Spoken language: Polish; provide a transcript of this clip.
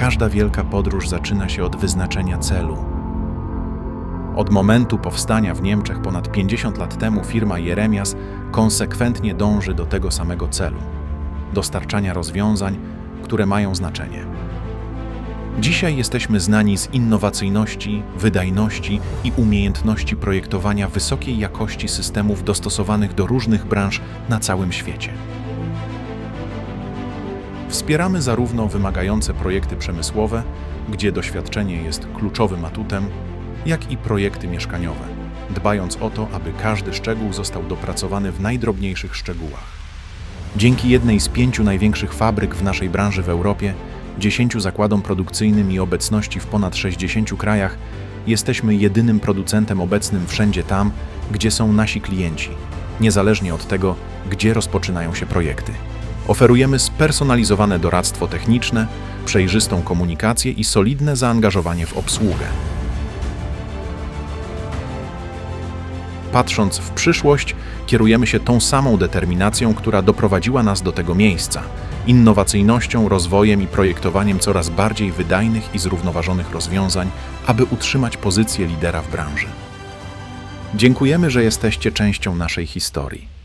każda wielka podróż zaczyna się od wyznaczenia celu. Od momentu powstania w Niemczech ponad 50 lat temu firma Jeremias konsekwentnie dąży do tego samego celu dostarczania rozwiązań, które mają znaczenie. Dzisiaj jesteśmy znani z innowacyjności, wydajności i umiejętności projektowania wysokiej jakości systemów dostosowanych do różnych branż na całym świecie. Wspieramy zarówno wymagające projekty przemysłowe, gdzie doświadczenie jest kluczowym atutem, jak i projekty mieszkaniowe, dbając o to, aby każdy szczegół został dopracowany w najdrobniejszych szczegółach. Dzięki jednej z pięciu największych fabryk w naszej branży w Europie, dziesięciu zakładom produkcyjnym i obecności w ponad 60 krajach, jesteśmy jedynym producentem obecnym wszędzie tam, gdzie są nasi klienci, niezależnie od tego, gdzie rozpoczynają się projekty. Oferujemy spersonalizowane doradztwo techniczne, przejrzystą komunikację i solidne zaangażowanie w obsługę. Patrząc w przyszłość, kierujemy się tą samą determinacją, która doprowadziła nas do tego miejsca innowacyjnością, rozwojem i projektowaniem coraz bardziej wydajnych i zrównoważonych rozwiązań, aby utrzymać pozycję lidera w branży. Dziękujemy, że jesteście częścią naszej historii.